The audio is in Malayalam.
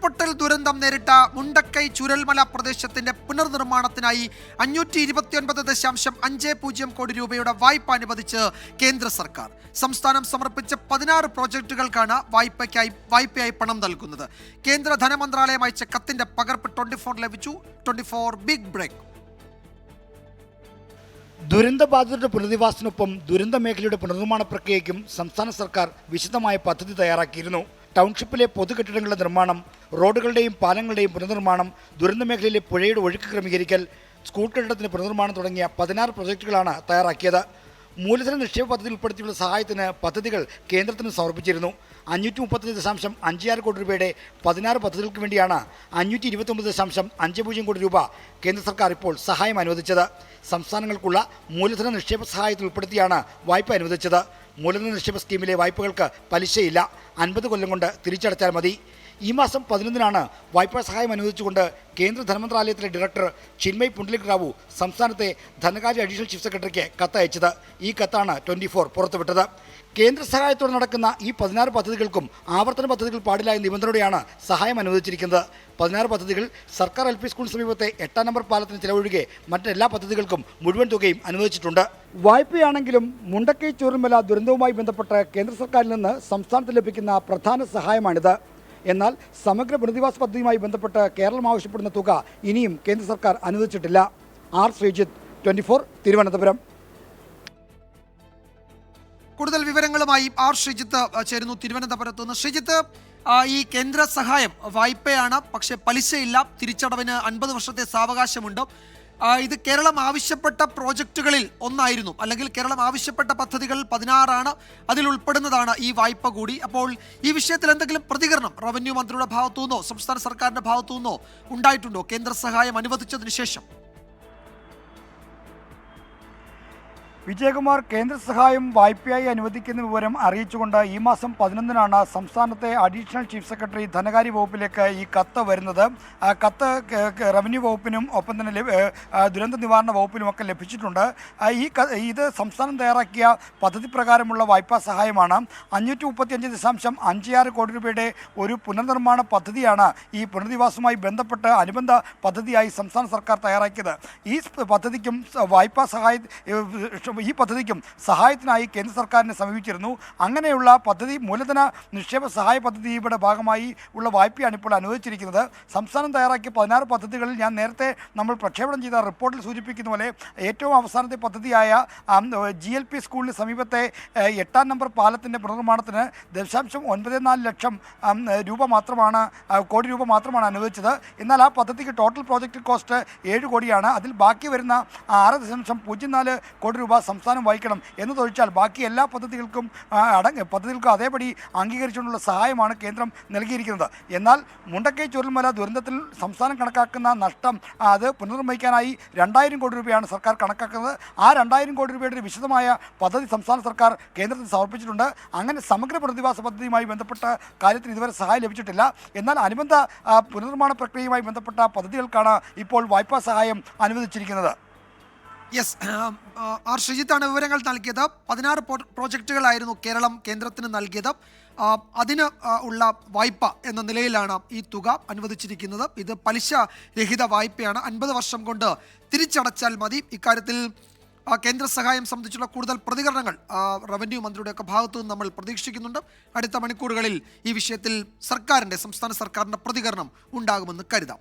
ഉരുൾപൊട്ടൽ ദുരന്തം നേരിട്ട മുണ്ടക്കൈ ചുരൽമല പ്രദേശത്തിന്റെ പുനർനിർമ്മാണത്തിനായി അഞ്ഞൂറ്റി ഇരുപത്തിയൊൻപത് ദശാംശം അഞ്ച് പൂജ്യം കോടി രൂപയുടെ വായ്പ അനുവദിച്ച് കേന്ദ്ര സർക്കാർ. സംസ്ഥാനം സമർപ്പിച്ച പതിനാറ് പ്രോജക്റ്റുകൾക്കാണ് വായ്പയ്ക്കായി വായ്പയായി പണം നൽകുന്നത്. കേന്ദ്ര ധനമന്ത്രാലയം അയച്ച കത്തിന്റെ പകർപ്പ് ട്വന്റി ഫോർ ലഭിച്ചു. Twenty four big break. ദുരന്തബാധിതരുടെ പുനരധിവാസത്തിനൊപ്പം ദുരന്ത മേഖലയുടെ പുനർനിർമ്മാണ പ്രക്രിയയ്ക്കും സംസ്ഥാന സർക്കാർ വിശദമായ പദ്ധതി തയ്യാറാക്കിയിരുന്നു. ടൗൺഷിപ്പിലെ പൊതുകെട്ടിടങ്ങളുടെ നിർമ്മാണം റോഡുകളുടെയും പാലങ്ങളുടെയും പുനർനിർമ്മാണം ദുരന്ത മേഖലയിലെ പുഴയുടെ ഒഴുക്ക് ക്രമീകരിക്കൽ സ്കൂൾ കെട്ടിടത്തിന്റെ പുനർനിർമ്മാണം തുടങ്ങിയ പതിനാറ് പ്രൊജക്ടുകളാണ് തയ്യാറാക്കിയത്. മൂലധന നിക്ഷേപ പദ്ധതി ഉൾപ്പെടുത്തിയുള്ള സഹായത്തിന് പദ്ധതികൾ കേന്ദ്രത്തിന് സമർപ്പിച്ചിരുന്നു. അഞ്ഞൂറ്റി മുപ്പത്തഞ്ച് ദശാംശം അഞ്ച് ആറ് കോടി രൂപയുടെ പതിനാറ് പദ്ധതികൾക്ക് വേണ്ടിയാണ് അഞ്ഞൂറ്റി ഇരുപത്തൊമ്പത് ദശാംശം അഞ്ച് പൂജ്യം കോടി രൂപ കേന്ദ്ര സർക്കാർ ഇപ്പോൾ സഹായം അനുവദിച്ചത്. സംസ്ഥാനങ്ങൾക്കുള്ള മൂലധന നിക്ഷേപ സഹായത്തിൽ ഉൾപ്പെടുത്തിയാണ് വായ്പ അനുവദിച്ചത്. മൂലധന നിക്ഷേപ സ്കീമിലെ വായ്പകൾക്ക് പലിശയില്ല. അൻപത് കൊല്ലം കൊണ്ട് തിരിച്ചടച്ചാൽ മതി. ഈ മാസം പതിനൊന്നിനാണ് വായ്പാ സഹായം അനുവദിച്ചുകൊണ്ട് കേന്ദ്ര ധനമന്ത്രാലയത്തിലെ ഡയറക്ടർ ചിന്മയ് പുണ്ഡലിക് റാവു സംസ്ഥാനത്തെ ധനകാര്യ അഡീഷണൽ ചീഫ് സെക്രട്ടറിക്ക് കത്തയച്ചത് ഈ കത്താണ് ട്വന്റി ഫോർ പുറത്തുവിട്ടത്. കേന്ദ്ര സഹായത്തോടെ നടക്കുന്ന ഈ പതിനാറ് പദ്ധതികൾക്കും ആവർത്തന പദ്ധതികൾ പാടില്ല എന്ന നിബന്ധനയോടെയാണ് സഹായം അനുവദിച്ചിരിക്കുന്നത്. പതിനാറ് പദ്ധതികൾ സർക്കാർ എൽ പി സ്കൂൾ സമീപത്തെ എട്ടാം നമ്പർ പാലത്തിന് ചിലവൊഴികെ മറ്റെല്ലാ പദ്ധതികൾക്കും മുഴുവൻ തുകയും അനുവദിച്ചിട്ടുണ്ട്. വായ്പയാണെങ്കിലും മുണ്ടക്കൈ ചോറുമല ദുരന്തവുമായി ബന്ധപ്പെട്ട് കേന്ദ്ര സർക്കാരിൽ നിന്ന് സംസ്ഥാനത്ത് ലഭിക്കുന്ന പ്രധാന സഹായമാണിത്. എന്നാൽ സമഗ്ര പുനരധിവാസ പദ്ധതിയുമായി ബന്ധപ്പെട്ട് കേരളം ആവശ്യപ്പെടുന്ന തുക ഇനിയും കേന്ദ്ര സർക്കാർ അനുവദിച്ചിട്ടില്ല. R Sreejith twenty Thiruvananthapuram. കൂടുതൽ വിവരങ്ങളുമായി ആർ ശ്രീജിത്ത് ചേരുന്നു തിരുവനന്തപുരത്ത് നിന്ന് ശ്രീജിത്ത് ഈ കേന്ദ്ര സഹായം വായ്പയാണ് പക്ഷേ പലിശയില്ല തിരിച്ചടവിന് അൻപത് വർഷത്തെ സാവകാശമുണ്ട്. ഇത് കേരളം ആവശ്യപ്പെട്ട പ്രോജക്റ്റുകളിൽ ഒന്നായിരുന്നു. അല്ലെങ്കിൽ കേരളം ആവശ്യപ്പെട്ട പദ്ധതികൾ പതിനാറാണ് അതിൽ ഉൾപ്പെടുന്നതാണ് ഈ വായ്പ കൂടി. അപ്പോൾ ഈ വിഷയത്തിൽ എന്തെങ്കിലും പ്രതികരണം റവന്യൂ മന്ത്രിയുടെ ഭാഗത്തു നിന്നോ സംസ്ഥാന സർക്കാരിന്റെ ഭാഗത്തു നിന്നോ ഉണ്ടായിട്ടുണ്ടോ? കേന്ദ്ര സഹായം അനുവദിച്ചതിന് ശേഷം. വിജയകുമാർ കേന്ദ്ര സഹായം വായ്പയായി അനുവദിക്കുന്ന വിവരം അറിയിച്ചുകൊണ്ട് ഈ മാസം പതിനൊന്നിനാണ് സംസ്ഥാനത്തെ അഡീഷണൽ ചീഫ് സെക്രട്ടറി ധനകാര്യ വകുപ്പിലേക്ക് ഈ കത്ത് വരുന്നത്. കത്ത് റവന്യൂ വകുപ്പിനും ഒപ്പം തന്നെ ദുരന്ത നിവാരണ വകുപ്പിനുമൊക്കെ ലഭിച്ചിട്ടുണ്ട്. ഈ ഇത് സംസ്ഥാനം തയ്യാറാക്കിയ പദ്ധതി പ്രകാരമുള്ള വായ്പാ സഹായമാണ്. അഞ്ഞൂറ്റി മുപ്പത്തിയഞ്ച് ദശാംശം അഞ്ച് ആറ് കോടി രൂപയുടെ ഒരു പുനർനിർമ്മാണ പദ്ധതിയാണ് ഈ പുനരധിവാസവുമായി ബന്ധപ്പെട്ട് അനുബന്ധ പദ്ധതിയായി സംസ്ഥാന സർക്കാർ തയ്യാറാക്കിയത്. ഈ പദ്ധതിക്കും വായ്പാ സഹായ ഏഹ് ഈ പദ്ധതിക്കും സഹായത്തിനായി കേന്ദ്ര സർക്കാരിനെ സമീപിച്ചിരുന്നു. അങ്ങനെയുള്ള പദ്ധതി മൂലധന നിക്ഷേപ സഹായ പദ്ധതിയുടെ ഭാഗമായി ഉള്ള വായ്പയാണ് ഇപ്പോൾ അനുവദിച്ചിരിക്കുന്നത്. സംസ്ഥാനം തയ്യാറാക്കിയ പതിനാറ് പദ്ധതികളിൽ ഞാൻ നേരത്തെ നമ്മൾ പ്രക്ഷേപണം ചെയ്ത റിപ്പോർട്ടിൽ സൂചിപ്പിക്കുന്ന പോലെ ഏറ്റവും അവസാനത്തെ പദ്ധതിയായ ജി എൽ പി സ്കൂളിന് സമീപത്തെ എട്ടാം നമ്പർ പാലത്തിന്റെ പുനർനിർമ്മാണത്തിന് ദശാംശം ഒൻപത് നാല് ലക്ഷം രൂപ മാത്രമാണ് കോടി രൂപ മാത്രമാണ് അനുവദിച്ചത്. എന്നാൽ ആ പദ്ധതിക്ക് ടോട്ടൽ പ്രോജക്റ്റ് കോസ്റ്റ് ഏഴ് കോടിയാണ്. അതിൽ ബാക്കി വരുന്ന ആറ് ദശാംശം പൂജ്യം നാല് കോടി രൂപ സംസ്ഥാനം വഹിക്കണം എന്ന് ചോദിച്ചാൽ ബാക്കി എല്ലാ പദ്ധതികൾക്കും അടങ്ങ. പദ്ധതികൾക്കും അതേപടി അംഗീകരിച്ചുകൊണ്ടുള്ള സഹായമാണ് കേന്ദ്രം നൽകിയിരിക്കുന്നത്. എന്നാൽ മുണ്ടക്കൈ ചുരൽമല ദുരന്തത്തിൽ സംസ്ഥാനം കണക്കാക്കുന്ന നഷ്ടം അത് പുനർനിർമ്മിക്കാനായി രണ്ടായിരം കോടി രൂപയാണ് സർക്കാർ കണക്കാക്കുന്നത്. ആ രണ്ടായിരം കോടി രൂപയുടെ ഒരു വിശദമായ പദ്ധതി സംസ്ഥാന സർക്കാർ കേന്ദ്രത്തിന് സമർപ്പിച്ചിട്ടുണ്ട്. അങ്ങനെ സമഗ്ര പ്രതിഭാസ പദ്ധതിയുമായി ബന്ധപ്പെട്ട കാര്യത്തിന് ഇതുവരെ സഹായം ലഭിച്ചിട്ടില്ല. എന്നാൽ അനുബന്ധ പുനർനിർമ്മാണ പ്രക്രിയയുമായി ബന്ധപ്പെട്ട പദ്ധതികൾക്കാണ് ഇപ്പോൾ വായ്പാ സഹായം അനുവദിച്ചിരിക്കുന്നത്. യെസ് ആർ ശ്രീജിത്താണ് വിവരങ്ങൾ നൽകിയത്. പതിനാറ് പ്രോജക്റ്റുകളായിരുന്നു കേരളം കേന്ദ്രത്തിന് നൽകിയത്. അതിന് ഉള്ള വായ്പ എന്ന നിലയിലാണ് ഈ തുക അനുവദിച്ചിരിക്കുന്നത്. ഇത് പലിശ രഹിത വായ്പയാണ്. അൻപത് വർഷം കൊണ്ട് തിരിച്ചടച്ചാൽ മതി. ഇക്കാര്യത്തിൽ കേന്ദ്ര സഹായം സംബന്ധിച്ചുള്ള കൂടുതൽ പ്രതികരണങ്ങൾ റവന്യൂ മന്ത്രിയുടെ മന്ത്രിയുടെയൊക്കെ ഭാഗത്തു നിന്ന് നമ്മൾ പ്രതീക്ഷിക്കുന്നുണ്ട്. അടുത്ത മണിക്കൂറുകളിൽ ഈ വിഷയത്തിൽ സർക്കാരിന്റെ സംസ്ഥാന സർക്കാരിന്റെ പ്രതികരണം ഉണ്ടാകുമെന്ന് കരുതാം.